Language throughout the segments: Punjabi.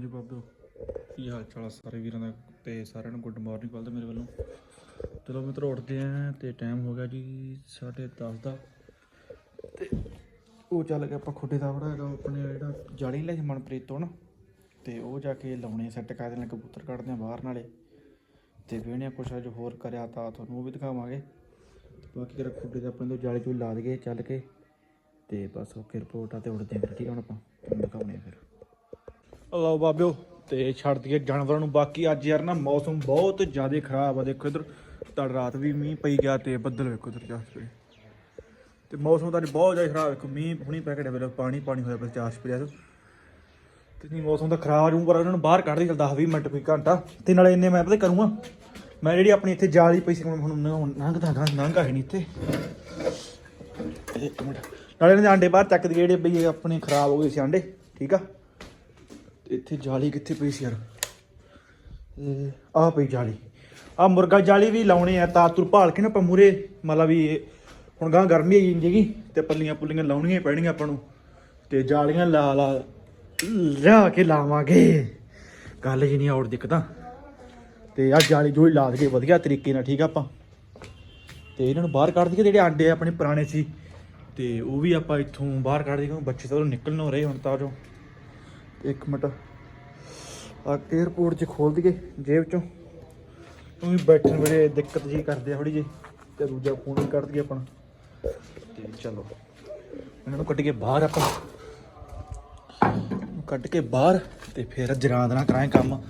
ਜੀ ਬਾਬਿਓ, ਕੀ ਹਾਲ ਚਾਲ ਆ ਸਾਰੇ ਵੀਰਾਂ ਦਾ ਤੇ ਸਾਰਿਆਂ ਨੂੰ ਗੁੱਡ ਮਾਰਨਿੰਗ ਕੱਲ ਮੇਰੇ ਵੱਲੋਂ। ਚਲੋ ਮਿੱਤਰੋ, ਉੱਠਦੇ ਆਂ ਤੇ ਟਾਈਮ ਹੋ ਗਿਆ ਜੀ 10:30 ਦਾ। ਤੇ ਉਹ ਚੱਲ ਗਿਆ ਆਪਾਂ ਖੁੱਡੇ ਦਾ ਬੜਾ ਹੈਗਾ, ਆਪਣੇ ਜਿਹੜਾ ਜਾਲੀ ਲੈ ਸੀ ਮਨਪ੍ਰੀਤ ਤੋਂ ਨਾ, ਤੇ ਉਹ ਜਾ ਕੇ ਲਾਉਣੇ ਸੈੱਟ ਕਰ ਦੇਣੇ ਕਬੂਤਰ ਕੱਢਦੇ ਆ ਬਾਹਰ ਨਾਲੇ। ਤੇ ਵੇਹਣੇ ਕੁਛ ਅੱਜ ਹੋਰ ਕਰਿਆ ਤਾਂ ਤੁਹਾਨੂੰ ਉਹ ਵੀ ਦਿਖਾਵਾਂਗੇ। ਬਾਕੀ ਕਿਹੜਾ ਖੁੱਡੇ ਦਾ ਆਪਣੇ ਤੋਂ ਜਾਲੀ ਚੋਂ ਲਾ ਦਈਏ ਚੱਲ ਕੇ, ਤੇ ਬਸ ਓਕੇ ਰਿਪੋਰਟ ਆ ਤੇ ਉੱਡਦੇ ਆਂ ਫਿਰ, ਠੀਕ ਆ ਹੁਣ ਆਪਾਂ, ਤੁਹਾਨੂੰ ਦਿਖਾਉਣੇ ਫਿਰ। ਲਓ ਬਾਬਿਓ, ਤੇ ਛੱਡ ਦਈਏ ਜਾਨਵਰਾਂ ਨੂੰ। ਬਾਕੀ ਅੱਜ ਯਾਰ ਨਾ ਮੌਸਮ ਬਹੁਤ ਜ਼ਿਆਦਾ ਖਰਾਬ ਆ। ਦੇਖੋ ਇਧਰ ਤੜ ਰਾਤ ਵੀ ਮੀਂਹ ਪਈ ਗਿਆ ਤੇ ਬੱਦਲ ਵੇਖੋ ਇਧਰ ਚਾਸ ਪਏ। ਤੇ ਮੌਸਮ ਤਾਂ ਅੱਜ ਬਹੁਤ ਜ਼ਿਆਦਾ ਖਰਾਬ ਵੇਖੋ ਮੀਂਹ ਹੁਣੀ ਪੈ ਕੇ ਵੇਲੇ ਪਾਣੀ ਪਾਣੀ ਹੋਇਆ ਪਿਆ ਚਾਸ ਪਿਆ ਤੋਂ ਤੇ ਨਹੀਂ, ਮੌਸਮ ਤਾਂ ਖਰਾਬ ਜੂ, ਪਰ ਉਹਨਾਂ ਨੂੰ ਬਾਹਰ ਕੱਢ ਦੇ ਚੱਲ 10 20 ਮਿੰਟ ਕੋਈ ਘੰਟਾ। ਤੇ ਨਾਲੇ ਇੰਨੇ ਮੈਂ ਪਤਾ ਕਰੂੰਗਾ, ਮੈਂ ਜਿਹੜੀ ਆਪਣੀ ਇੱਥੇ ਜਾਲੀ ਪਈ ਸੀ, ਹੁਣ ਹੁਣ ਨੰਗਦਾ ਨੰਗਾ ਹੈ ਨਹੀਂ ਇੱਥੇ। ਇੱਕ ਮਿੰਟ। ਨਾਲੇ ਇਹਨਾਂ ਦੇ ਆਂਡੇ ਬਾਹਰ ਚੱਕ ਦੇ ਜਿਹੜੇ ਬਈ ਆਪਣੇ ਖਰਾਬ ਹੋ ਗਏ ਸੀ ਆਂਡੇ, ਠੀਕ ਆ? ਇੱਥੇ ਜਾਲੀ ਕਿੱਥੇ ਪਈ ਸੀ ਯਾਰ? ਇਹ ਆਹ ਪਈ ਜਾਲੀ। ਆ ਮੁਰਗਾ ਜਾਲੀ ਵੀ ਲਾਉਣੇ ਆ ਤਾਰ ਤੁਰ ਭਾਲ ਕੇ ਨਾ ਆਪਾਂ ਮੂਰੇ ਮਤਲਬ ਵੀ ਹੁਣ ਗਾਂ ਗਰਮੀ ਆਈ ਜਾਂਦੀਗੀ ਤੇ ਪੱਲੀਆਂ ਪੁੱਲੀਆਂ ਲਾਉਣੀਆਂ ਹੀ ਪੈਣੀਆਂ ਆਪਾਂ ਨੂੰ। ਤੇ ਜਾਲੀਆਂ ਲਾ ਲਾ, ਲਿਆ ਕੇ ਲਾਵਾਂਗੇ। ਗੱਲ ਜੀ ਨਹੀਂ ਆਉੜ ਦਿੱਕਤਾਂ। ਤੇ ਆ ਜਾਲੀ ਜੋਈ ਲਾ ਕੇ ਵਧੀਆ ਤਰੀਕੇ ਨਾਲ, ਠੀਕ ਆ ਆਪਾਂ। ਤੇ ਇਹਨਾਂ ਨੂੰ ਬਾਹਰ ਕੱਢ ਦਈਏ, ਜਿਹੜੇ ਆਂਡੇ ਆਪਣੇ ਪੁਰਾਣੇ ਸੀ। ਤੇ ਉਹ ਵੀ ਆਪਾਂ ਇੱਥੋਂ ਬਾਹਰ ਕੱਢ ਦਈਏ, ਕਿਉਂਕਿ ਬੱਚੇ ਤਾਂ ਨਿਕਲ ਨਿਕਲਣ ਹੋ ਰਹੇ ਹੁਣ ਤਾਂ ਜੋ। ਇੱਕ ਮਿੰਟ। ਆ 에어ਪੋਰਟ 'ਚ ਖੋਲ ਦਈਏ, ਜੇਬ 'ਚੋਂ। ਉਹ ਵੀ ਬੈਠਣ ਵੇਲੇ ਦਿੱਕਤ ਜੀ ਕਰਦੇ ਆ ਥੋੜੀ ਜੀ ਤੇ ਦੂਜਾ ਫੋਨ ਵੀ ਕੱਢ ਦਈਏ ਆਪਣਾ ਤੇ ਚਲੋ, ਇਹਨਾਂ ਨੂੰ ਕੱਢ ਕੇ ਬਾਹਰ ਆਪਾਂ। ਕੱਢ ਕੇ ਬਾਹਰ, ਤੇ ਫਿਰ ਜਰਾਂਦ ਨਾਲ ਕਰਾਂ ਕੰਮ।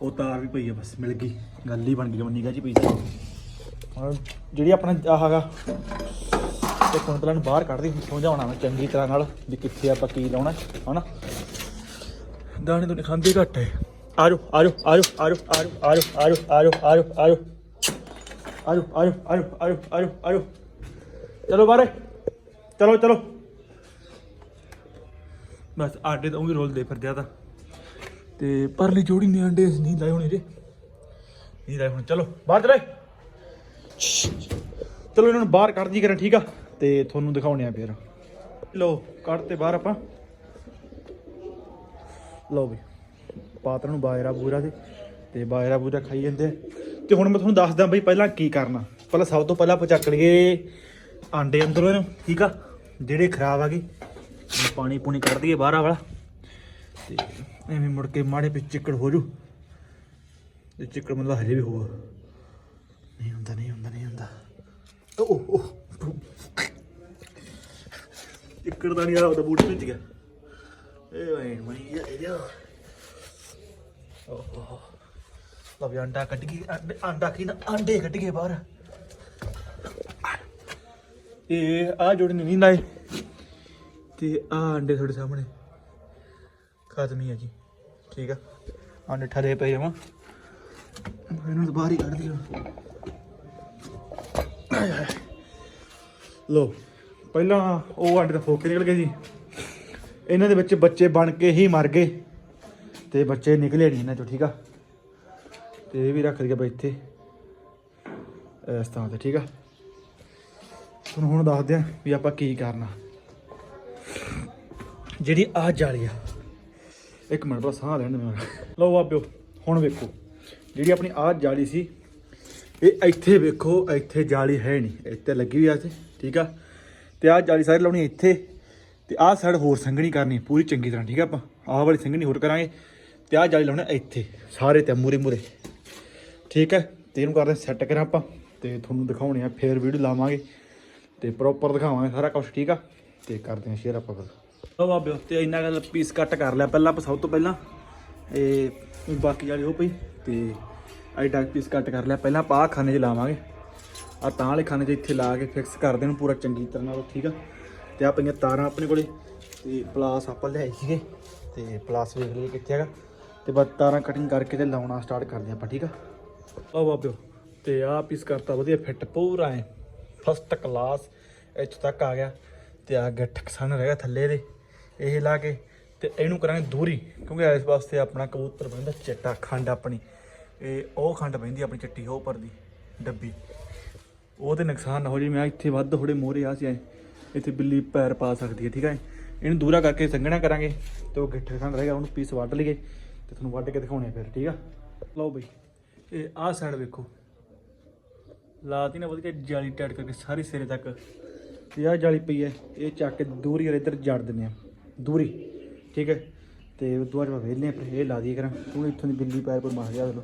ਉਹ ਤਾਰ ਵੀ ਪਈ ਆ, ਬਸ ਮਿਲ ਗਈ। ਗੱਲ ਹੀ ਬਣ ਗਈ ਮੰਨੀ ਗਾ ਜੀ ਪਈ ਜਿਹੜੀ ਆਪਣਾ ਆਹ ਹੈਗਾ ਤੇ ਕੁੰਤਲਾਂ ਨੂੰ ਬਾਹਰ ਕੱਢ ਦੀ, ਸਮਝਾਉਣਾ ਮੈਂ ਚੰਗੀ ਤਰ੍ਹਾਂ ਨਾਲ ਵੀ ਕਿੱਥੇ ਆਪਾਂ ਕੀ ਲਾਉਣਾ, ਹਨਾ? ਦਾਣੇ ਤੋਂ ਖਾਂਦੇ ਘੱਟ ਹੈ ਆਜੋ ਆਜੋ ਆਜੋ ਆਜੋ ਆਜੋ ਆਜੋ ਆਜੋ ਆਜੋ ਆਜੋ ਆਜੋ ਆਜੋ ਆਜੋ ਆਜੋ ਆਜੋ ਆਜੋ ਆਜੋ ਚਲੋ ਬਾਰੇ ਚਲੋ ਚਲੋ ਬਸ ਆਡੇ ਤਾਂ ਉਹ ਵੀ ਰੋਲਦੇ ਫਿਰਦੇ ਆ ਤਾਂ ਤੇ ਪਰਲੀ ਜੋੜੀ ਨੇ ਅੰਡੇ ਨਹੀਂ ਲਾਏ ਹੋਣੇ ਜੇ ਨਹੀਂ ਲਾਏ ਹੁਣ ਚਲੋ ਬਾਹਰ ਚਲੇ ਚਲੋ ਇਹਨਾਂ ਨੂੰ ਬਾਹਰ ਕੱਢ ਦੀ ਕਰਾਂ ਠੀਕ ਆ ਤੇ ਤੁਹਾਨੂੰ ਦਿਖਾਉਣੇ ਆ ਫੇਰ ਲਓ ਕੱਢ ਤੇ ਬਾਹਰ ਆਪਾਂ ਲਓ ਵੀ, ਪਾਤਰ ਨੂੰ ਬਾਜਰਾ ਬੂਰਾ ਦੇ ਤੇ ਬਾਜਰਾ ਬੂਰਾ ਖਾਈ ਜਾਂਦੇ ਤੇ ਹੁਣ ਮੈਂ ਤੁਹਾਨੂੰ ਦੱਸਦਾ ਬਈ ਪਹਿਲਾਂ ਕੀ ਕਰਨਾ। ਪਹਿਲਾਂ ਸਭ ਤੋਂ ਪਹਿਲਾਂ ਆਪਾਂ ਚੱਕ ਲਈਏ ਆਂਡੇ ਅੰਦਰੋਂ ਇਹਨੂੰ, ਠੀਕ ਆ? ਜਿਹੜੇ ਖਰਾਬ ਆ ਗਏ ਪਾਣੀ ਪੂਣੀ ਕੱਢ ਦਈਏ ਬਾਹਰ ਵਾਲਾ। ਤੇ ਐਵੇਂ ਮੁੜ ਕੇ ਮਾੜੇ ਵਿੱਚ ਚਿੱਕੜ ਹੋ ਜੂ। ਤੇ ਚਿੱਕੜ ਮਤਲਬ ਹਜੇ ਵੀ ਹੋਊਗਾ। ਨਹੀਂ ਹੁੰਦਾ ਨਹੀਂ ਹੁੰਦਾ ਨਹੀਂ ਹੁੰਦਾ। ਓ ਓ ਚਿੱਕੜ ਦਾ ਨਹੀਂ ਆਦਾ ਬੂਟ ਵਿੱਚ ਗਿਆ। ਇਹ ਵੈਣ ਮਈ ਜਾ ਲਓ ਵੀ ਅੰਡਾ ਕੱਢ ਗਈ ਅੰਡੇ- ਆਂਡਾ ਕੀ ਨਾ ਆਂਡੇ ਕੱਢ ਗਏ ਬਾਹਰ ਇਹ ਆ ਜੋੜੀ ਨਹੀਂ ਲਾਏ ਤੇ ਆ ਅੰਡੇ ਤੁਹਾਡੇ ਸਾਹਮਣੇ ਖਤਮ ਹੀ ਆ ਜੀ ਠੀਕ ਆ ਆਂਡੇ ਠਰੇ ਪਏ ਜਮਾ ਇਹਨਾਂ ਨੂੰ ਬਾਹਰ ਹੀ ਕੱਢ ਦਿਓ ਲੋ ਪਹਿਲਾਂ ਉਹ ਅੰਡੇ ਤਾਂ ਫੋਕੇ ਨਿਕਲ ਗਏ ਜੀ। ਇਹਨਾਂ ਦੇ ਵਿੱਚ ਬੱਚੇ ਬਣ ਕੇ ਹੀ ਮਰ ਗਏ। ਤੇ ਬੱਚੇ ਨਿਕਲੇ ਨਹੀਂ ਇਹਨਾਂ ਚੋਂ, ਠੀਕ ਆ? ਤੇ ਇਹ ਵੀ ਰੱਖ ਦਈਏ ਬਈ ਇੱਥੇ। ਇਸ ਤਰ੍ਹਾਂ ਤੇ, ਠੀਕ ਆ? ਤੁਹਾਨੂੰ ਹੁਣ ਦੱਸਦੇ ਆ ਵੀ ਆਪਾਂ ਕੀ ਕਰਨਾ। ਜਿਹੜੀ ਆ ਜਾਲੀ ਆ। ਇੱਕ ਮਿੰਟ ਬਸ ਸਾਹ ਲੈਣ ਦੇ ਮੈਨੂੰ ਲਓ ਆਪਿਓ ਹੁਣ ਵੇਖੋ। ਜਿਹੜੀ ਆਪਣੀ ਆ ਜਾਲੀ ਸੀ, ਇਹ ਇੱਥੇ ਵੇਖੋ, ਇੱਥੇ ਜਾਲੀ ਹੈ ਨਹੀਂ। ਇੱਥੇ ਲੱਗੀ ਹੋਈ ਆ ਤੇ ਠੀਕ ਆ? ਤੇ ਆ ਜਾਲੀ ਸਾਰੀ ਲਾਉਣੀ ਇੱਥੇ। ਤੇ ਆਹ ਸਾਈਡ ਹੋਰ ਸੰਘਣੀ ਕਰਨੀ, ਪੂਰੀ ਚੰਗੀ ਤਰ੍ਹਾਂ, ਠੀਕ ਆ ਆਪਾਂ? ਆਹ ਵਾਲੀ ਸੰਘਣੀ ਹੋਰ ਕਰਾਂਗੇ ਤੇ ਆਹ ਜਾਲੀ ਲਾਉਣਾ ਇੱਥੇ, ਸਾਰੇ ਤੇ ਮੂਰੇ ਮੂਰੇ। ਠੀਕ ਹੈ ਤੇ ਇਹਨੂੰ ਕਰਦੇ ਸੈੱਟ ਕਰਾਂ ਆਪਾਂ, ਤੇ ਤੁਹਾਨੂੰ ਦਿਖਾਉਣੇ ਆ, ਫੇਰ ਵੀਡੀਓ ਲਾਵਾਂਗੇ, ਤੇ ਪ੍ਰੋਪਰ ਦਿਖਾਵਾਂਗੇ ਸਾਰਾ ਕੁਝ ਠੀਕ ਆ? ਤੇ ਕਰਦੇ ਆ ਸ਼ੇਅਰ ਆਪਾਂ ਫਿਰ। ਲਓ ਬਾਬਿਓ, ਤੇ ਇੰਨਾ ਗੱਲ ਪੀਸ ਕੱਟ ਕਰ ਲਿਆ ਪਹਿਲਾਂ ਆਪਾਂ, ਸਭ ਤੋਂ ਪਹਿਲਾਂ। ਇਹ ਬਾਕੀ ਵਾਲੀ ਉਹ ਪਈ, ਤੇ ਐਡਾ ਪੀਸ ਕੱਟ ਕਰ ਲਿਆ, ਪਹਿਲਾਂ ਆਪਾਂ ਆਹ ਖਾਨੇ 'ਚ ਲਾਵਾਂਗੇ। ਆ ਤਾਂ ਵਾਲੇ ਖਾਨੇ 'ਚ ਇੱਥੇ ਲਾ ਕੇ ਫਿਕਸ ਕਰ ਦੇਣ, ਪੂਰਾ ਚੰਗੀ ਤਰ੍ਹਾਂ ਨਾਲ, ਠੀਕ ਆ? ਤੇ ਆ ਪਈਆਂ ਤਾਰਾਂ ਆਪਣੇ ਕੋਲੇ, ਤੇ ਪਲਾਸ ਆਪਾਂ ਲਿਆਏ ਸੀਗੇ, ਤੇ ਪਲਾਸ ਵੇਖ ਲਈਏ ਕਿੱਥੇ ਹੈਗਾ। ਤੇ ਬਸ ਤਾਰਾਂ ਕਟਿੰਗ ਕਰਕੇ ਤੇ ਲਾਉਣਾ ਸਟਾਰਟ ਕਰਦੇ ਆਪਾਂ, ਠੀਕ ਆ? ਲਓ ਬਾਬਿਓ, ਤੇ ਆ ਪੀਸ ਕਰਤਾ ਵਧੀਆ ਫਿੱਟ ਪੂਰਾ ਐ ਫਸਟ ਕਲਾਸ ਇੱਥੋਂ ਤੱਕ ਆ ਗਿਆ। ਤੇ ਆ ਗੱਠ ਠਕਸਨ ਰਹਿ ਗਿਆ ਥੱਲੇ ਦੇ, ਇਹ ਲਾ ਕੇ, ਤੇ ਇਹਨੂੰ ਕਰਾਂਗੇ ਦੂਰੀ, ਕਿਉਂਕਿ ਇਸ ਵਾਸਤੇ ਆਪਣਾ ਕਬੂਤਰ ਬੰਦਾ ਚਿੱਟਾ ਖੰਡ ਆਪਣੀ। ਇਹ ਉਹ ਖੰਡ ਪੈਂਦੀ ਆਪਣੀ ਚਿੱਟੀ, ਉਹ ਉੱਪਰ ਦੀ ਡੱਬੀ। ਉਹਦੇ ਨੁਕਸਾਨ ਨਾ ਹੋ ਜੇ ਮੈਂ ਇੱਥੇ ਵੱਧ ਥੋੜੇ ਮੋਹਰੇ ਆ ਸੀ ਐ। ਇੱਥੇ ਬਿੱਲੀ ਪੈਰ ਪਾ ਸਕਦੀ ਹੈ ਠੀਕ ਹੈ ਇਹਨੂੰ ਦੂਰਾ ਕਰਕੇ ਸੰਘਣਾ ਕਰਾਂਗੇ ਤੇ ਉਹ ਗਿੱਠੇ ਖੰਡ ਰਹੇਗਾ ਉਹਨੂੰ ਪੀਸ ਵੱਢ ਲਈਏ ਤੇ ਤੁਹਾਨੂੰ ਵੱਢ ਕੇ ਦਿਖਾਉਣੇ ਫਿਰ ਠੀਕ ਆ? ਲਓ ਬਈ ਇਹ ਆਹ ਸਾਈਡ ਵੇਖੋ। ਲਾਤੀ ਨਾ ਵਧੀਆ ਜਾਲੀ ਟੈਟ ਕਰਕੇ ਸਾਰੀ ਸਿਰੇ ਤੱਕ। ਤੇ ਆਹ ਜਾਲੀ ਪਈ ਹੈ ਇਹ ਚੱਕ ਕੇ ਦੂਰੀ ਵਾਲੇ ਇੱਧਰ ਜੜ ਦਿੰਦੇ ਆ ਦੂਰੀ ਠੀਕ ਹੈ ਤੇ ਉਹ ਦੁਆਰ ਵੇਲਨੇ ਫਿਰ ਇਹ ਲਾ ਦਈਏ ਕਰਾਂ। ਤੂੰ ਇੱਥੋਂ ਦੀ ਬਿੱਲੀ ਪੈਰ ਪਰ ਮਾਰ ਗਿਆ ਚਲੋ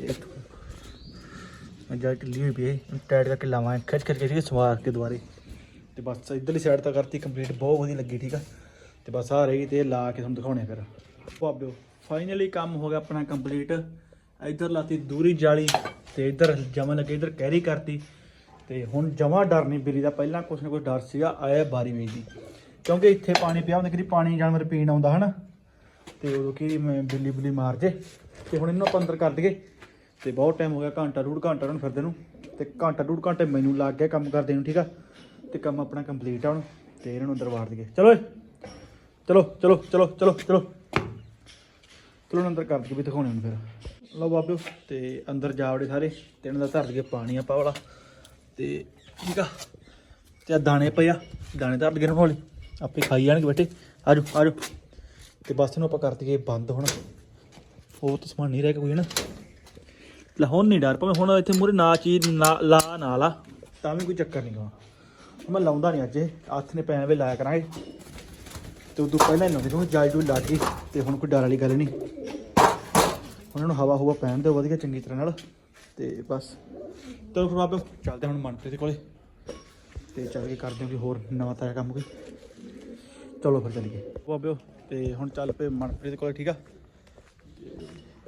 ਇਹ ਜਾਲੀ ਢਿੱਲੀ ਹੋਈ ਪਈ ਹੈ ਇਹਨੂੰ ਟੈਟ ਕਰਕੇ ਲਾਵਾਂ ਖਿੱਚ ਖਿੱਚ ਕੇ ਠੀਕ ਹੈ, ਸਵਾਰ ਕੇ ਦੁਬਾਰੇ। ਤੇ ਬਸ ਇਧਰਲੀ ਸਾਈਡ ਤਾਂ ਕਰਤੀ ਕੰਪਲੀਟ ਬਹੁਤ ਵਧੀਆ ਲੱਗੀ, ਠੀਕ ਆ? ਤੇ ਬਸ ਆ ਰਹੀ ਤੇ ਲਾ ਕੇ ਤੁਹਾਨੂੰ ਦਿਖਾਉਣੇ ਫਿਰ। ਭਾਬਿਓ ਫਾਈਨਲੀ ਕੰਮ ਹੋ ਗਿਆ ਆਪਣਾ ਕੰਪਲੀਟ ਇਧਰ ਲਾਤੀ ਦੂਰੀ ਜਾਲੀ ਤੇ ਇਧਰ ਜਮਾ ਲੱਗੇ, ਇਧਰ ਕੈਰੀ ਕਰਤੀ। ਤੇ ਹੁਣ ਜਮਾ ਡਰ ਨਹੀਂ ਬਿੱਲੀ ਦਾ, ਪਹਿਲਾਂ ਕੁਛ ਨਾ ਕੁਛ ਡਰ ਸੀਗਾ, ਆਇਆ ਬਾਰੀ ਵੇਚ ਦੀ। ਕਿਉਂਕਿ ਇੱਥੇ ਪਾਣੀ ਪਿਆ ਹੁੰਦਾ ਕਿ ਪਾਣੀ ਜਾਨਵਰ ਪੀਣ ਆਉਂਦਾ, ਹਨਾ? ਤੇ ਉਦੋਂ ਕੀ ਮੈਂ ਬਿੱਲੀ ਬੁੱਲੀ ਮਾਰ ਜੇ। ਤੇ ਹੁਣ ਇਹਨੂੰ ਆਪਾਂ ਅੰਦਰ ਕਰ ਦਈਏ। ਤੇ ਬਹੁਤ ਟਾਈਮ ਹੋ ਗਿਆ, ਘੰਟਾ ਡੂਢ ਘੰਟਾ ਨੂੰ ਫਿਰਦੇ ਨੂੰ। ਤੇ ਘੰਟਾ ਡੂਢ ਘੰਟੇ ਮੈਨੂੰ ਲੱਗ ਗਿਆ ਕੰਮ ਕਰਦੇ ਨੂੰ, ਠੀਕ ਆ? ਤੇ ਕੰਮ ਆਪਣਾ ਕੰਪਲੀਟ ਆ ਹੁਣ, ਤੇ ਇਹਨਾਂ ਨੂੰ ਅੰਦਰ ਵਾੜ ਦਈਏ। ਚਲੋ ਏ। ਚਲੋ ਚਲੋ ਚਲੋ ਚਲੋ ਚਲੋ। ਚਲੋ ਇਹਨੂੰ ਅੰਦਰ ਕਰ ਦਈਏ ਵੀ ਦਿਖਾਉਣੇ ਹੁਣ ਫਿਰ। ਲਓ ਬਾਬਿਓ, ਤੇ ਅੰਦਰ ਜਾ ਵੜੇ ਸਾਰੇ, ਤੇ ਇਹਨਾਂ ਦਾ ਧਰ ਦਈਏ ਪਾਣੀ ਆਪਾਂ ਵਾਲਾ। ਤੇ ਠੀਕ ਆ। ਤੇ ਆ ਦਾਣੇ ਪਏ ਆ, ਦਾਣੇ ਧਰ ਦਈਏ ਹੌਲੀ ਆਪੇ ਖਾਈ ਜਾਣਗੇ ਬੇਟੇ। ਆਜੋ ਆਜੋ। ਤੇ ਬਸ ਇਹਨੂੰ ਆਪਾਂ ਕਰ ਦਈਏ ਬੰਦ ਹੁਣ। ਹੋਰ ਤਾਂ ਸਮਾਨ ਨਹੀਂ ਰਹਿ ਗਿਆ ਕੋਈ ਨਾ ਲੈ ਹੁਣ ਨਹੀਂ ਡਰ, ਭਾਵੇਂ ਹੁਣ ਇੱਥੇ ਮੂਰੇ ਨਾ ਚੀਜ਼, ਨਾ, ਲਾ ਨਾ ਲਾ, ਤਾਂ ਵੀ ਕੋਈ ਚੱਕਰ ਨਹੀਂ ਗਾ। ਮੈਂ ਲਾਉਂਦਾ ਨਹੀਂ ਅੱਜ ਹੱਥ ਨੇ ਪੈਣ ਵੇ ਲਾਇਆ ਕਰਾਂਗੇ। ਤੇ ਉਦੋਂ ਪਹਿਲਾਂ ਹੀ ਲਾਉਂਦੇ ਕਿਉਂਕਿ ਜਾਲ ਲੱਗ ਗਈ ਤੇ ਹੁਣ ਕੋਈ ਡਰ ਵਾਲੀ ਗੱਲ ਨਹੀਂ। ਉਹਨਾਂ ਨੂੰ ਹਵਾ ਹਵਾ ਪੈਣ ਦਿਓ ਵਧੀਆ ਚੰਗੀ ਤਰ੍ਹਾਂ ਨਾਲ। ਤੇ ਬਸ। ਚਲੋ ਫਿਰ ਬਾਬੇ, ਚੱਲਦੇ ਹੁਣ ਮਨਪ੍ਰੀਤ ਦੇ ਕੋਲੇ। ਤੇ ਚੱਲ ਕੇ ਕਰਦੇ ਹਾਂ ਕੋਈ ਹੋਰ ਨਵਾਂ ਤਾਜ਼ਾ ਕੰਮ ਕੋਈ। ਚਲੋ ਫਿਰ ਚੱਲੀਏ। ਬਾਬਿਓ ਤੇ ਹੁਣ ਚੱਲ ਪਏ ਮਨਪ੍ਰੀਤ ਦੇ ਕੋਲੇ, ਠੀਕ ਆ?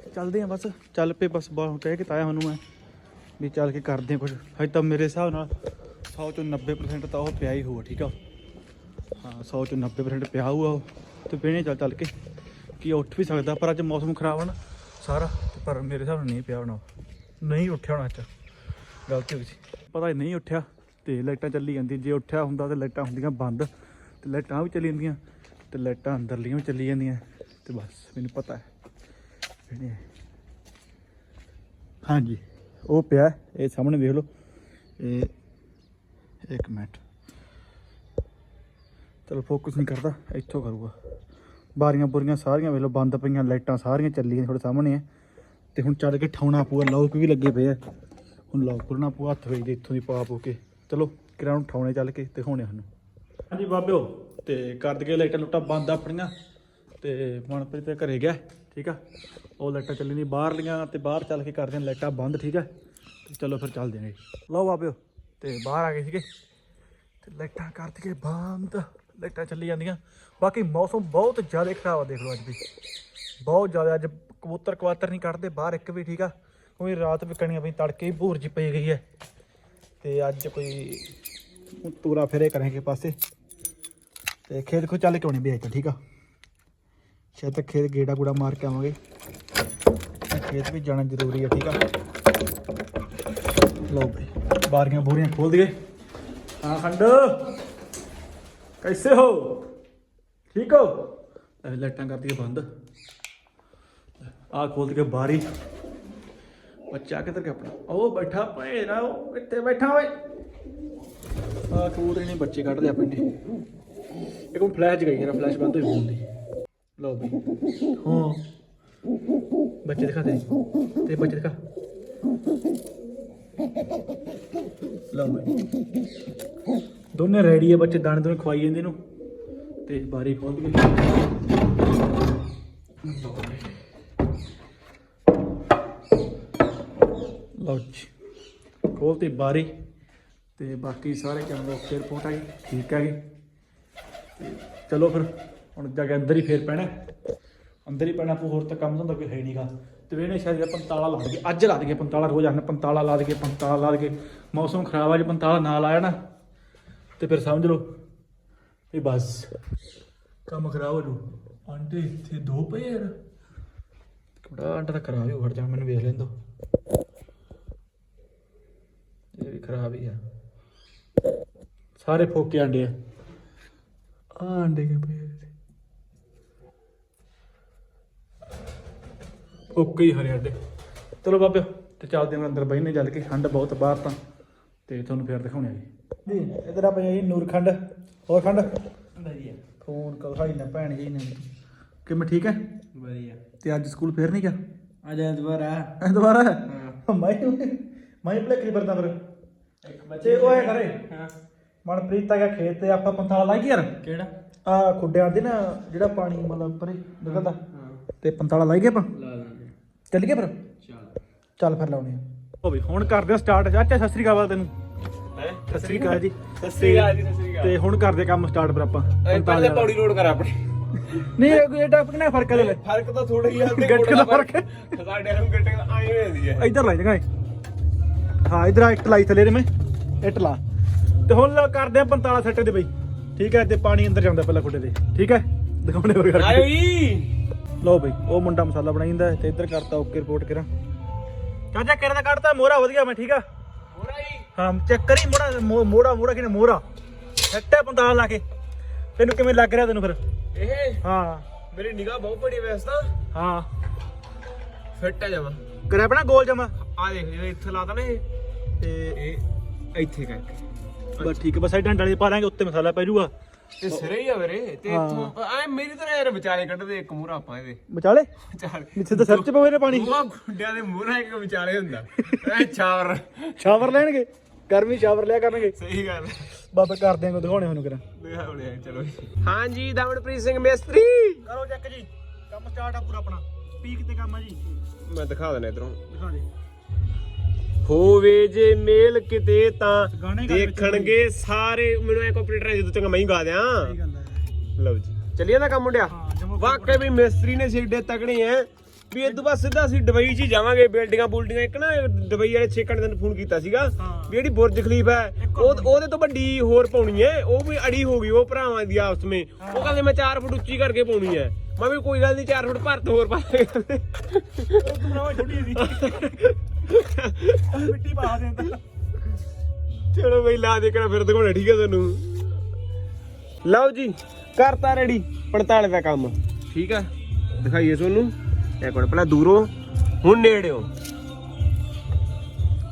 ਤੇ ਚੱਲਦੇ ਆ ਬਸ। ਚੱਲ ਪਏ ਬਸ ਬਾਹਰ ਕਹਿ ਕੇ ਤਾਇਆ ਮੈਨੂੰ ਮੈਂ। ਵੀ ਚੱਲ ਕੇ ਕਰਦੇ ਆ ਕੁਝ ਹਜੇ ਤਾਂ ਮੇਰੇ ਹਿਸਾਬ ਨਾਲ 100 ਚੋਂ 90% ਤਾਂ ਉਹ ਪਿਆ ਹੀ ਹੋਊਗਾ, ਠੀਕ ਆ? ਹਾਂ 100 ਚੋਂ 90% ਪਿਆ ਹੋਊਗਾ ਉਹ। ਤੇ ਪੀਣੇ ਚੱਲ ਚੱਲ ਕੇ ਕੀ ਉੱਠ ਵੀ ਸਕਦਾ, ਪਰ ਅੱਜ ਮੌਸਮ ਖਰਾਬ ਹੈ ਨਾ ਸਾਰਾ ਪਰ ਮੇਰੇ ਹਿਸਾਬ ਨਾਲ ਨਹੀਂ ਪਿਆ ਹੋਣਾ ਨਹੀਂ ਉੱਠਿਆ ਹੋਣਾ ਅੱਜ। ਗਲਤੀ ਹੋ ਗਈ ਪਤਾ ਹੀ ਨਹੀਂ ਉੱਠਿਆ, ਤੇ ਲਾਈਟਾਂ ਚੱਲੀ ਜਾਂਦੀਆਂ। ਜੇ ਉੱਠਿਆ ਹੁੰਦਾ ਤੇ ਲਾਈਟਾਂ ਹੁੰਦੀਆਂ ਬੰਦ, ਤੇ ਲਾਈਟਾਂ ਵੀ ਚੱਲੀ ਜਾਂਦੀਆਂ, ਤੇ ਲਾਈਟਾਂ ਅੰਦਰਲੀਆਂ ਵੀ ਚੱਲੀ ਜਾਂਦੀਆਂ, ਤੇ ਬਸ ਮੈਨੂੰ ਪਤਾ ਹੈ। ਹਾਂਜੀ, ਉਹ ਪਿਆ, ਇਹ ਸਾਹਮਣੇ ਵੇਖ ਲਓ। ਇਹ ਇੱਕ ਮਿੰਟ। ਚਲੋ ਫੋਕਸ ਨਹੀਂ ਕਰਦਾ, ਇੱਥੋਂ ਕਰੂਗਾ। ਬਾਰੀਆਂ ਬੁਰੀਆਂ ਸਾਰੀਆਂ ਵੇਖ ਲਓ, ਬੰਦ ਪਈਆਂ, ਲਾਈਟਾਂ ਸਾਰੀਆਂ ਚੱਲੀਆਂ ਤੁਹਾਡੇ ਸਾਹਮਣੇ। ਆ ਤੇ ਹੁਣ ਚੱਲ ਕੇ ਠਾਉਣਾ ਪੂਆ ਲੋਕ ਵੀ ਲੱਗੇ ਪਏ ਆ। ਹੁਣ ਲੋਕ ਕਰਨਾ ਪੂਆ ਹੱਥ ਵੇਚਦੇ ਇੱਥੋਂ ਦੀ ਪਾ ਪੋ ਕੇ। ਚਲੋ ਕਿਰਾਂ ਨੂੰ ਠਾਉਣੇ ਚੱਲ ਕੇ ਦਿਖਾਉਣੇ ਸਾਨੂੰ। ਹਾਂਜੀ ਬਾਬਿਓ, ਤੇ ਕਰ ਦਗੇ ਲਾਈਟਾਂ ਲੁੱਟਾਂ ਬੰਦ ਆਪਣੀਆਂ। ਤੇ ਮਨਪ੍ਰੀਤ ਤੇ ਘਰੇ ਗਿਆ, ਠੀਕ ਆ? ਉਹ ਲਾਈਟਾਂ ਚੱਲੀ ਨਹੀਂ ਬਾਹਰਲੀਆਂ ਤੇ ਬਾਹਰ ਚੱਲ ਕੇ ਕਰਦੇ ਨੇ ਲਾਈਟਾਂ ਬੰਦ, ਠੀਕ ਆ? ਚਲੋ ਫਿਰ ਚੱਲਦੇ ਨੇ ਲਓ ਬਾਬਿਓ। ਤੇ ਬਾਹਰ ਆ ਗਏ ਸੀਗੇ। ਤੇ ਲਾਈਟਾਂ ਕਰ ਦਈਏ ਬੰਦ, ਲਾਈਟਾਂ ਚੱਲੀ ਜਾਂਦੀਆਂ। ਬਾਕੀ ਮੌਸਮ ਬਹੁਤ ਜ਼ਿਆਦਾ ਖਰਾਬ ਆ, ਦੇਖ ਲਓ ਅੱਜ ਵੀ। ਬਹੁਤ ਜ਼ਿਆਦਾ, ਅੱਜ ਕਬੂਤਰ ਕਵਾਤਰ ਨਹੀਂ ਕੱਢਦੇ, ਬਾਹਰ ਇੱਕ ਵੀ ਠੀਕ ਆ। ਕੋਈ ਰਾਤ ਵੀ ਵਿਕਣੀਆਂ ਪਈ ਤੜਕੇ ਹੀ ਭੂਰ ਜੀ ਪਈ ਗਈ ਹੈ। ਤੇ ਅੱਜ ਕੋਈ ਤੂਰਾ ਫੇਰੇ ਕਰਾਂਗੇ ਪਾਸੇ। ਤੇ ਖੇਤ ਕੋ ਚੱਲ ਕੇ ਆਉਣੀ ਵੀ ਅੱਜ ਠੀਕ ਆ। ਸ਼ਾਇਦ ਖੇਤ ਗੇੜਾ ਗੂੜਾ ਮਾਰ ਕੇ ਆਵਾਂਗੇ। ਖੇਤ ਵੀ ਜਾਣਾ ਜ਼ਰੂਰੀ ਹੈ ਠੀਕ ਆ। ਲਓ ਬਈ, ਬਾਰੀਆਂ ਬੋਰੀਆਂ ਖੋਲ ਦਈਏ। ਹਾਂ, ਖੰਡ। ਕੈਸੇ ਹੋ? ਠੀਕ ਹੋ? ਲਾਈਟਾਂ ਕਰਤੀਏ ਬੰਦ। ਆ ਖੋਲ ਕੇ ਬਾਰੀ। ਬੱਚਾ ਕਿੱਧਰ ਗਿਆ ਆਪਣਾ? ਉਹ ਬੈਠਾ ਭੈਣਾ, ਉਹ ਕਿੱਥੇ ਬੈਠਾ ਓਏ। ਆ ਕਬੂਤਰ ਨੇ ਬੱਚੇ ਕੱਢ ਲਿਆ ਆਪਣੇ। ਇੱਕ ਹੁਣ ਫਲੈਸ਼ ਗਈ ਯਾਰ ਫਲੈਸ਼ ਬੰਦ ਹੋਈ ਫੋਨ ਦੀ ਬਈ। ਹਾਂ। ਬੱਚੇ ਦਿਖਾ ਦੇ। ਤੇ ਬੱਚੇ ਦਿਖਾ। ਲਓ ਬਈ ਦੋਨੇ ਰੈਡੀ ਆ, ਬੱਚੇ ਦਾਣੇ ਦੋਨੇ ਖਵਾਈ ਜਾਂਦੇ ਨੂੰ ਤੇ ਬਾਰੀ ਖੋਲ ਦਈਏ ਲਓ ਜੀ ਖੋਲਤੀ ਬਾਰੀ। ਤੇ ਬਾਕੀ ਸਾਰੇ ਕੰਮ ਓਕੇ ਰਿਪੋਰਟ ਆ ਗਈ, ਠੀਕ ਆ ਗਈ। ਤੇ ਚਲੋ ਫਿਰ, ਹੁਣ ਜਾ ਕੇ ਅੰਦਰ ਹੀ ਫੇਰ ਪੈਣਾ। ਅੰਦਰ ਹੀ ਪੈਣਾ, ਕੋਈ ਹੋਰ ਤਾਂ ਕੰਮ ਹੁੰਦਾ, ਕੋਈ ਹੈ ਨਹੀਂਗਾ ਤੇ ਵੇਣੇ ਸ਼ਾਇਦ 45 ਲਾ ਦਈਏ, ਅੱਜ ਲਾ ਦਈਏ 45 ਰੋਜ਼ ਆਨੇ 45 ਲਾ ਦਈਏ 45 ਲਾ ਦਈਏ। ਮੌਸਮ ਖਰਾਬ ਆ ਜੇ 45 ਨਾ ਲਾਇਆ ਨਾ, ਤੇ ਫਿਰ ਸਮਝ ਲਓ ਵੀ ਬਸ, ਕੰਮ ਖਰਾਬ ਹੋ ਜੂ। ਆਂਡੇ ਇੱਥੇ ਦੋ ਪਏ ਯਾਰ। ਕਿਹੜਾ ਆਂਡਾ ਤਾਂ ਖਰਾਬ ਹੀ ਹੋ ਖੜ ਜਾ ਮੈਨੂੰ ਵੇਖ ਲੈਣ ਇਹ ਵੀ ਖਰਾਬ ਹੀ ਆ। ਸਾਰੇ ਫੋਕੇ ਆਂਡੇ ਆ। ਆਂਡੇ ਕੇ ਪਏ ਫੋਕੇ ਹੀ ਹਰੇ ਆਂਡੇ ਚਲੋ ਬਾਬਿਓ ਤੇ ਚੱਲਦੇ ਹਾਂ ਅੰਦਰ ਬੈਠਨੇ ਚੱਲ ਕੇ ਠੰਡ ਬਹੁਤ ਬਾਹਰ ਤਾਂ। ਤੇ ਤੁਹਾਨੂੰ ਫੇਰ ਦਿਖਾਉਣੇ ਆ ਜੀ। ਜੀ ਇਧਰ ਆ ਪਈ ਜੀ ਨੂਰਖੰਡ। ਹੋਰ ਖੰਡ? ਵਧੀਆ। ਫੋਨ ਕਹਾਈ ਨਾ ਭੈਣ ਜੀ ਨੇ ਕਿਵੇਂ ਠੀਕ ਹੈ? ਵਧੀਆ। ਤੇ ਅੱਜ ਸਕੂਲ ਫੇਰ ਨਹੀਂ ਗਿਆ? ਅੱਜ ਐਤਵਾਰ ਆ ਐ ਦੁਬਾਰਾ ਮੈਂ ਮੈਂ ਪਲੇ ਕਰੀ ਵਰਦਾ ਫਿਰ। ਇੱਕ ਬੱਚੇ ਉਹ ਐ ਕਰੇ ਹਾਂ। ਮਨਪ੍ਰੀਤ ਆ ਗਿਆ ਖੇਤ ਤੇ ਆਪਾਂ ਪੰਤਾਲਾ ਲਾਈ ਯਾਰ। ਕਿਹੜਾ? ਆ ਖੁੱਡਿਆਂ ਦੇ ਨਾ ਜਿਹੜਾ ਪਾਣੀ ਮਤਲਬ ਪਰੇ ਨਿਕਲਦਾ। ਹਾਂ ਤੇ ਪੰਤਾਲਾ ਲਾਈ ਗਏ ਆਪਾਂ? ਲਾ ਲਾਂਗੇ ਚੱਲ ਗਏ ਫਿਰ? ਚੱਲ। ਚੱਲ ਫਿਰ ਲਾਉਣੇ ਆ। ਹੋ ਵੀ ਹੁਣ ਕਰਦੇ ਆ ਸਟਾਰਟ ਚਾਚਾ ਸਤਿ ਸ੍ਰੀ ਅਕਾਲ ਤੈਨੂੰ। ਹੈ? ਸਤਿ ਸ੍ਰੀ ਅਕਾਲ ਜੀ। ਸਤਿ ਸ੍ਰੀ ਅਕਾਲ ਜੀ ਸਤਿ ਸ੍ਰੀ ਅਕਾਲ। ਤੇ ਹੁਣ ਕਰਦੇ ਕੰਮ ਸਟਾਰਟ ਫਿਰ ਆਪਾਂ। ਪਹਿਲੇ। ਪੌੜੀ ਲੋਡ ਕਰ ਆਪਣੀ। ਨਹੀਂ ਇਹ ਇਹ ਟਾਪ ਕਿੰਨਾ ਫ਼ਰਕ ਹੈ ਫ਼ਰਕ ਤਾਂ ਥੋੜਾ ਹੀ ਆ ਤੇ ਗੱਟਕ ਦਾ ਫ਼ਰਕ। ਹੈ। ਸਾਡੇ ਨੂੰ ਗੱਟਕ ਦਾ ਆਈ ਹੋ ਜਾਂਦੀ ਹੈ ਇੱਧਰ ਲਾਈ ਜਗਾ ਹਾਂ ਇੱਧਰ ਆ ਇੱਟ ਲਾਈ ਥੱਲੇ ਦੇ ਮੈਂ। ਇੱਟ ਲਾ। ਤੇ ਹੁਣ ਲਾ- ਕਰਦੇ ਆ 45 ਸੈੱਟ ਦੇ ਬਈ। ਠੀਕ ਹੈ ਤੇ ਪਾਣੀ ਅੰਦਰ ਜਾਂਦਾ ਪਹਿਲਾਂ ਖੁੱਡੇ ਦੇ ਠੀਕ ਹੈ ਦਿਖਾਉਣੇ ਆਇਓ ਕਰਕੇ ਜੀ। ਲਓ ਬਈ ਉਹ ਮੁੰਡਾ ਮਸਾਲਾ ਬਣਾਈ ਜਾਂਦਾ ਤੇ ਇੱਧਰ ਕਰਤਾ ਓਕੇ ਰਿਪੋਰਟ ਕਰਾਂ। ਚਾਚਾ ਦਾ ਕੱਢਤਾ? ਮੋਹਰਾ ਵਧੀਆ ਮੈਂ ਠੀਕ ਆ। ਹੋਰਾ ਜੀ। ਹਾਂ ਚੈੱਕ ਕਰੀ ਮੋੜਾ ਮੋੜਾ ਮੋੜਾ ਕਿਨੇ ਮੋਹਰਾ। ਸੱਟੇ 45 ਲਾ ਕੇ। ਤੈਨੂੰ ਕਿਵੇਂ ਲੱਗ ਰਿਹਾ ਤੈਨੂੰ ਫਿਰ? ਇਹ? ਹਾਂ। ਮੇਰੀ ਨਿਗਾਹ ਬਹੁਤ ਬੜੀ ਵੈਸ ਤਾਂ। ਹਾਂ। ਫਿੱਟ ਆ ਜਾਵਾ ਕਰਿਆ ਆਪਣਾ ਗੋਲ ਜਮਾ? ਆ ਦੇਖ ਜਿਵੇਂ ਇੱਥੇ ਲਾਤਾ ਨਾ ਇਹ। ਤੇ ਇਹ ਇੱਥੇ ਕਰਕੇ। ਬਸ ਠੀਕ ਹੈ ਬਸ ਸਾਈਡਾਂ ਡਾਲੇ ਪਾ ਲਾਂਗੇ ਉੱਤੇ ਮਸਾਲਾ ਪੈ ਜਾਊਗਾ। ਤੇ ਸਿਰੇ ਹੀ ਆ ਵੀਰੇ ਤੇ। ਇੱਥੋਂ ਐ ਮੇਰੀ ਤਰ੍ਹਾਂ ਯਾਰ ਵਿਚਾਲੇ ਕੱਢਦੇ ਇੱਕ ਮੂਹਰਾ ਆਪਾਂ ਇਹਦੇ। ਵਿਚਾਲੇ? ਵਿਚਾਲੇ। ਨੀਚੇ ਤਾਂ ਸਿਰ ਚ ਪਵੇ ਨੇ ਪਾਣੀ। ਮੂੰਹਾਂ ਗੁੰਡਿਆਂ ਦੇ ਮੂਹਰਾ ਇੱਕ ਵਿਚਾਲੇ ਹੁੰਦਾ। ਐ ਚਾਰ ਸ਼ਾਵਰ ਲੈਣਗੇ। ਗਰਮੀ ਸ਼ਾਵਰ ਲਿਆ ਕਰਨਗੇ। ਸਹੀ ਗੱਲ। ਬਾਬਾ ਕਰਦੇ ਆਂ ਦਿਖਾਉਣੇ ਮੈਨੂੰ ਕਰਾਂ ਦਿਖਾ ਬੜਿਆ ਚਲੋ ਹਾਂਜੀ ਦਮਨਪ੍ਰੀਤ ਸਿੰਘ ਮੇਸਤਰੀ। ਕਰੋ ਚੈੱਕ ਜੀ। ਕੰਮ ਸਟਾਰਟ ਆ ਪੂਰਾ ਆਪਣਾ। ਪੀਕ ਤੇ ਕੰਮ ਆ ਜੀ। ਮੈਂ ਦਿਖਾ ਦਿੰਦਾ ਇਧਰੋਂ। ਦਿਖਾ ਦੇ। ਹੋਵੇ ਜੇ ਮੇਲ ਕਿਤੇ ਤਾਂ ਦੇਖਣਗੇ ਸਾਰੇ ਮੈਨੂੰ ਐ ਕੰਪਿਊਟਰ ਜਦੋਂ ਤੱਕ ਮੈਂ ਹੀ ਗਾ ਦਿਆਂ। ਹੈ। ਲਓ ਜੀ। ਚੱਲੀਏ ਨਾ ਕੰਮ ਮੁੰਡਿਆ। ਹਾਂ ਵਾਕਈ ਵੀ ਮਿਸਤਰੀ ਨੇ ਸਿੱਡੇ ਤਕੜੇ ਐ। ਵੀ ਇਹ ਤੋਂ ਬਾਅਦ ਸਿੱਧਾ ਅਸੀਂ ਦੁਬਈ 'ਚ ਹੀ ਜਾਵਾਂਗੇ ਬਿਲਡਿੰਗਾਂ ਬੁਲਡਿੰਗਾਂ। ਇੱਕ ਨਾ ਦੁਬਈ ਵਾਲੇ ਛੇਕਣ ਦਿਨ ਫੋਨ ਕੀਤਾ ਸੀਗਾ ਹਾਂ। ਵੀ ਜਿਹੜੀ ਬੁਰਜ ਖਲੀਫ ਹੈ ਉਹ ਉਹਦੇ ਤੋਂ ਵੱਡੀ ਹੋਰ ਪਾਉਣੀ ਐ। ਉਹ ਵੀ ਅੜੀ ਹੋ ਗਈ ਉਹ ਭਰਾਵਾਂ ਦੀ ਆਪਸ ਵਿੱਚ। ਉਹ ਕਹਿੰਦੇ ਮੈਂ 4 ਫੁੱਟ ਉੱਚੀ ਕਰਕੇ ਪਾਉਣੀ ਐ। ਮੈਂ ਵੀ ਕੋਈ ਗੱਲ ਨਹੀਂ 4 ਫੁੱਟ ਭਰਤ ਹੋਰ ਪਾ ਦੇ। ਉਹ ਤੂੰ ਬਣਾਵਾ ਛੋਟੀ ਸੀ ਮਿੱਟੀ ਪਾ ਦੇ ਅੰਦਰ। ਚਲੋ ਬਈ ਲਾ ਦੇ ਕਿਹੜਾ ਫਿਰ ਦਿਖਾਉਣਾ ਠੀਕ ਹੈ ਤੁਹਾਨੂੰ ਲਓ ਜੀ ਕਰਤਾ ਰੈਡੀ 45 ਦਾ ਕੰਮ। ਠੀਕ ਹੈ ਦਿਖਾਈਏ ਤੁਹਾਨੂੰ। ਇੱਕ ਮਿੰਟ ਪਹਿਲਾਂ ਦੂਰੋਂ ਹੁਣ ਨੇੜਿਓ।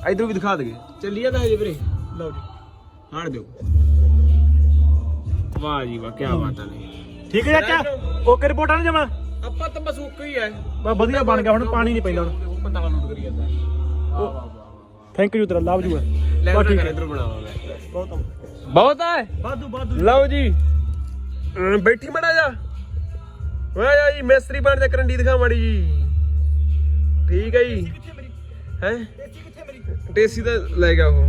ਇਧਰੋਂ ਵੀ ਦਿਖਾ ਦਗੇ ਚੱਲੀਏ ਤਾਂ ਹਜੇ ਵੀਰੇ। ਲਓ ਜੀ ਹਾਣ ਦਿਓ। ਵਾਹ ਜੀ ਵਾਹ ਕੀ ਬਾਤ ਹੈ ਠੀਕ ਹੈ ਚਾਚਾ? ਓਕੇ ਰਿਪੋਰਟਾਂ ਨਾ ਜਮਾ? ਆਪਾਂ ਤਾਂ ਬਸ ਉੱਕ ਹੀ ਹੈ ਬਸ ਵਧੀਆ ਬਣ ਗਿਆ ਹੁਣ ਪਾਣੀ ਨਹੀਂ ਪੈਂਦਾ। ਹੁਣ ਉਹ ਬੰਦਾ ਲੋਡ ਕਰੀ ਜਾਂਦਾ। ਵਾਹ ਵਾਹ ਵਾਹ ਥੈਂਕ ਯੂ ਤੇਰਾ ਲਵ ਯੂ ਲੈ ਉਹ ਠੀਕ ਹੈ। ਇਧਰ ਬਣਾਵਾਂਗੇ ਬਹੁਤ ਬਹੁਤ ਹੈ ਵਾਧੂ ਵਾਧੂ। ਲਓ ਜੀ। ਬੈਠੀ ਮੜਾ ਜਾ। ਓਏ ਆ ਜੀ ਮਿਸਤਰੀ ਬਣ ਦੇ ਕਰੰਡੀ ਦਿਖਾ ਮੜੀ ਜੀ। ਠੀਕ ਹੈ ਜੀ। ਕਿੱਥੇ ਹੈ? ਕਿੱਥੇ ਮੇਰੀ? ਟੇਸੀ ਤਾਂ ਲੈ ਗਿਆ ਉਹ।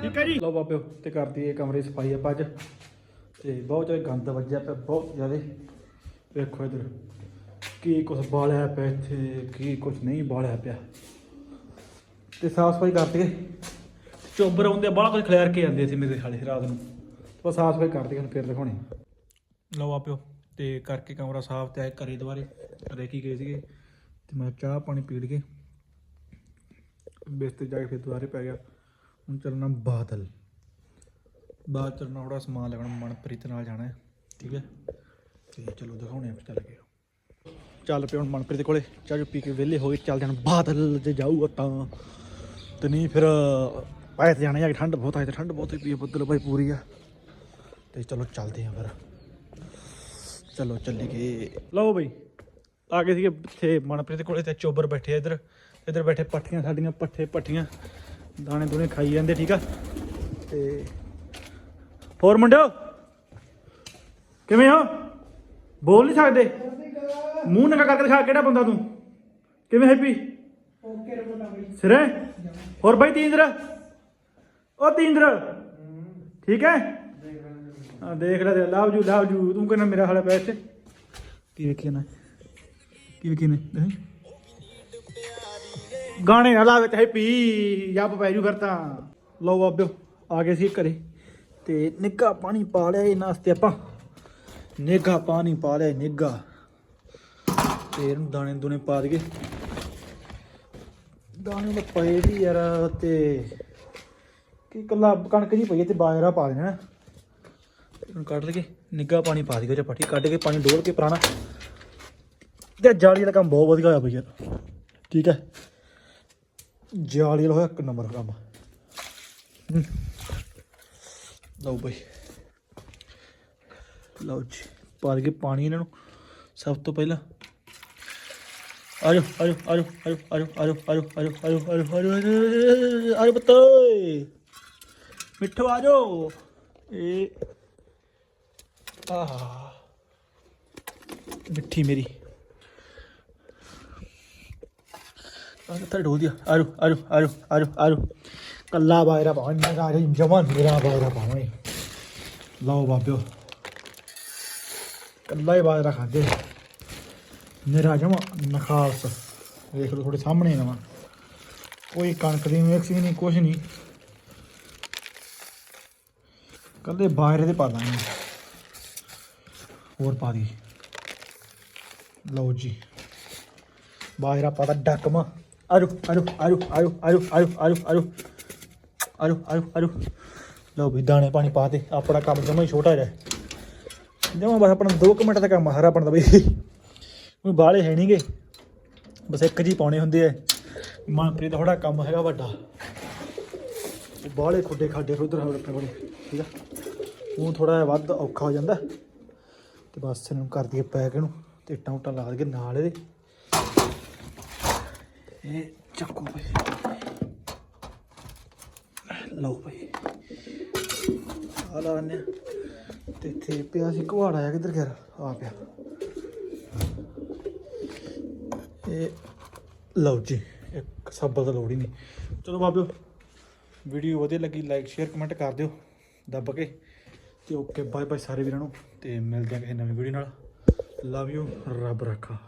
ਠੀਕ ਹੈ ਜੀ। ਲਓ ਬਾਬਿਓ ਤੇ ਕਰਦੀ ਇਹ ਕਮਰੇ ਸਫ਼ਾਈ ਆਪਾਂ ਅੱਜ। ਤੇ ਬਹੁਤ ਜ਼ਿਆਦਾ ਗੰਦ ਵੱਜਿਆ ਪਿਆ, ਬਹੁਤ ਜ਼ਿਆਦਾ। ਵੇਖੋ ਇਧਰ, ਕੀ ਕੁਝ ਬਾਲਿਆ ਪਿਆ ਇੱਥੇ, ਕੀ ਕੁਝ ਨਹੀਂ ਬਾਲਿਆ ਪਿਆ। ਤੇ ਸਾਫ਼ ਸਫ਼ਾਈ ਕਰਦੇ ਚੋਬਰ ਆਉਂਦੇ, ਬਾਹਲਾ ਕੁਝ ਖਿਲਾਰ ਕੇ ਜਾਂਦੇ ਸੀ ਮੇਰੇ ਖਾਲੇ ਰਾਤ ਨੂੰ। ਬਸ ਸਾਫ਼ ਸਫ਼ਾਈ ਕਰਦੇ ਹੁਣ ਫਿਰ ਦਿਖਾਉਣੀ। ਲਓ ਆਪਿਓ, ਤੇ ਕਰਕੇ ਕਮਰਾ ਸਾਫ਼ ਤੇ ਆਏ ਘਰੇ ਦੁਬਾਰੇ ਰੇਕੀ ਗਏ ਸੀਗੇ। ਤੇ ਮੈਂ ਚਾਹ ਪਾਣੀ ਪੀ ਲਈਏ। ਬਿਸਤਰ ਜਾ ਕੇ ਫਿਰ ਦੁਬਾਰੇ ਪੈ ਗਿਆ। ਹੁਣ ਚੱਲਣਾ ਬਾਦਲ। ਬਾਹਰ ਚੱਲਣਾ ਥੋੜਾ ਸਮਾਨ ਲੈਣਾ, ਮਨਪ੍ਰੀਤ ਨਾਲ ਜਾਣਾ ਹੈ, ਠੀਕ ਹੈ? ਤੇ ਚਲੋ ਦਿਖਾਉਣੇ ਆ ਫਿਰ ਚੱਲ ਕੇ। ਚੱਲ ਪਿਆ ਹੁਣ ਮਨਪ੍ਰੀਤ ਕੋਲੇ, ਚਾਹ ਪੀ ਕੇ ਵਿਹਲੇ ਹੋ ਗਏ, ਚੱਲ ਜਾਣ ਬਾਦਲ ਜੇ ਜਾਊਗਾ ਤਾਂ। ਤੇ ਨਹੀਂ ਫਿਰ ਪਾਏ ਤੇ ਜਾਣਾ ਯਾਰ ਠੰਡ ਬਹੁਤ ਆਈ ਤੇ ਠੰਡ ਬਹੁਤ ਹੋਈ ਪਈ ਬੱਦਲ ਭਾਈ ਪੂਰੀ ਆ। ਤੇ ਚਲੋ ਚੱਲਦੇ ਆ ਫਿਰ। ਚਲੋ ਚੱਲੀਏ। ਲਓ ਬਈ, ਆ ਗਏ ਸੀਗੇ ਇੱਥੇ ਮਨਪ੍ਰੀਤ ਕੋਲੇ ਤੇ ਚੋਬਰ ਬੈਠੇ ਆ ਇੱਧਰ। ਇੱਧਰ ਬੈਠੇ ਪੱਠੀਆਂ, ਸਾਡੀਆਂ ਪੱਠੇ ਪੱਠੀਆਂ ਦਾਣੇ ਦੂਣੇ ਖਾਈ ਜਾਂਦੇ, ਠੀਕ ਆ? ਤੇ ਹੋਰ ਮੁੰਡਿਓ? ਕਿਵੇਂ ਹੋ? ਬੋਲ ਨਹੀਂ ਸਕਦੇ? ਮੂੰਹ ਨੰਗਾ ਕਰਕੇ ਖਾ ਕਿਹੜਾ ਬੰਦਾ ਤੂੰ? ਕਿਵੇਂ ਹੈਪੀ? ਸਿਰੇ ਹੋਰ ਬਾਈ ਤੀਂਦਰ? ਉਹ ਤੀਂਦਰ। ਠੀਕ ਹੈ? ਹਾਂ, ਦੇਖ ਲੈ ਲਵ ਜੂ ਲਵ ਜੂ। ਤੂੰ ਕਹਿੰਦਾ ਮੇਰਾ ਹਾਲੇ ਬੈਠ। ਕੀ ਵੇਖੀ ਨਾ? ਕੀ ਵੇਖੀ ਨੇ? ਨਹੀਂ ਗਾਣੇ ਨਾ ਲਾਵੇ ਤੇ ਪੀ ਜੱਬ ਪੈ ਜੂ ਫਿਰ ਤਾਂ। ਲਓ ਬਾਬਿਓ, ਆ ਗਏ ਸੀ ਘਰੇ। ਤੇ ਨਿੱਘਾ ਪਾਣੀ ਪਾ ਲਿਆ ਇਹਨਾਂ ਵਾਸਤੇ ਆਪਾਂ। ਨਿੱਘਾ ਪਾਣੀ ਪਾ ਲਿਆ, ਨਿੱਘਾ। ਤੇ ਇਹਨੂੰ ਦਾਣੇ ਦੁਨੇ ਪਾ ਦਈਏ। ਦਾਣੇ ਤਾਂ ਪਏ ਵੀ ਯਾਰ ਤੇ ਕੀ ਕੱਲਾ ਕਣਕ ਜੀ ਪਈ ਹੈ ਤੇ ਬਾਜਰਾ ਪਾ ਦੇਣਾ। ਇਹਨੂੰ ਕੱਢ ਲਈਏ, ਨਿੱਘਾ ਪਾਣੀ ਪਾ ਦਈਏ ਚਪਾਟੀ ਕੱਢ ਕੇ ਪਾਣੀ ਡੋਲ ਕੇ ਪੁਰਾਣਾ। ਤੇ ਜਾਲੀ ਵਾਲਾ ਕੰਮ ਬਹੁਤ ਵਧੀਆ ਹੋਇਆ ਬਈ ਯਾਰ। ਠੀਕ ਹੈ। ਜਾਲੀ ਵਾਲਾ ਹੋਇਆ ਇੱਕ ਨੰਬਰ ਕੰਮ। ਹੂੰ। ਲਓ ਬਈ ਲਓ ਜੀ ਪਾ ਦਈਏ ਪਾਣੀ ਇਹਨਾਂ ਨੂੰ ਸਭ ਤੋਂ ਪਹਿਲਾਂ ਆਜੋ ਆਜੋ ਆਜੋ ਆਜੋ ਆਜੋ ਆਜੋ ਆਜੋ ਆਜੋ ਆਜੋ ਆਜੋ ਆਜੋ ਆਜੋ ਆਜੋ ਬੱਤੋਏ ਮਿੱਠੋ ਆਜੋ ਇਹ ਆ ਮਿੱਠੀ ਮੇਰੀ ਆਹ ਤਾਂ ਢੋ ਦਿਆ ਆਜੋ ਆਜੋ ਆਜੋ ਆਜੋ ਆਜੋ ਕੱਲਾ ਬਾਇਰਾ ਪਾਉਂ ਮੇਰਾ ਜਮਨ ਮੇਰਾ ਬਾਇਰਾ ਪਾਉਂ ਲਓ ਬਾਬਿਓ, ਕੱਲਾ ਹੀ ਬਾਇਰਾ ਖਾਦੇ ਮੇਰਾ ਜਮਾ ਨਖਾਸ ਦੇਖ ਲਓ ਤੁਹਾਡੇ ਸਾਹਮਣੇ ਨਵਾਂ। ਕੋਈ ਕਣਕ ਦੀ ਮਿਕਸ ਵੀ ਨਹੀਂ ਕੁਝ ਨਹੀਂ। ਕੱਲੇ ਬਾਇਰੇ ਦੇ ਪਾ ਦਾਂਗੇ। ਹੋਰ ਪਾ ਦੀ ਲਓ ਜੀ ਬਾਇਰਾ ਪਾ ਦਾ ਡੱਕਮਾ ਆਜੋ ਆਜੋ ਆਜੋ ਆਜੋ ਆਜੋ ਆਜੋ ਆਜੋ। ਆਜੋ ਆਜੋ ਆਜੋ। ਲਓ ਵੀ ਦਾਣੇ ਪਾਣੀ ਪਾ ਦੇ ਆਪਣਾ ਕੰਮ ਜਮਾ ਹੀ ਛੋਟਾ ਜਿਹਾ। ਜਮਾ ਬਸ ਆਪਣਾ 2 ਮਿੰਟ ਦਾ ਕੰਮ ਹਰਾ ਆਪਣਾ ਬਈ। ਕੋਈ ਬਾਲੇ ਹੈ ਨਹੀਂਗੇ ਬਸ ਇੱਕ ਜੀ ਪਾਉਣੇ ਹੁੰਦੇ ਐ ਮਨਪ੍ਰੀਤ ਦਾ ਥੋੜਾ ਕੰਮ ਹੈਗਾ ਵੱਡਾ। ਉਹ ਬਾਲੇ ਖੁੱਡੇ ਖਾਡੇ ਉਧਰ ਆਪਣੇ ਕੋਲੇ ਠੀਕ ਆ? ਉਹ ਥੋੜਾ ਜਿਹਾ ਵੱਧ ਔਖਾ ਹੋ ਜਾਂਦਾ। ਤੇ ਬਸ ਇਹਨੂੰ ਕਰ ਦਈਏ ਪੈਕ ਇਹਨੂੰ, ਤੇ ਇੱਟਾਂ ਉੱਟਾਂ ਲਾ ਦਈਏ ਨਾਲ ਇਹਦੇ। ਇਹ ਚੱਕੋ ਭਾਈ ਲਓ ਭਾਈ। ਆ। ਲਾਣੇ ਤੇ ਇੱਥੇ ਪਿਆ ਸੀ ਕੁਹਾੜਾ ਆ ਕਿੱਧਰ ਗਿਆ? ਆ ਪਿਆ। ਇਹ ਲਓ ਜੀ, ਇੱਕ ਸੱਬਲ ਤਾਂ ਲੋੜ ਹੀ ਨਹੀਂ। ਚਲੋ ਬਾਬਿਓ ਵੀਡੀਓ ਵਧੀਆ ਲੱਗੀ ਲਾਈਕ ਸ਼ੇਅਰ ਕਮੈਂਟ ਕਰ ਦਿਓ, ਦੱਬ ਕੇ। ਤੇ ਓਕੇ ਬਾਏ ਬਾਏ ਸਾਰੇ ਵੀਰਾਂ ਨੂੰ। ਤੇ ਮਿਲਦੇ ਹਾਂ ਕਿਸੇ ਨਵੀਂ ਵੀਡੀਓ ਨਾਲ। ਲਵ ਯੂ ਰੱਬ ਰੱਖਾ।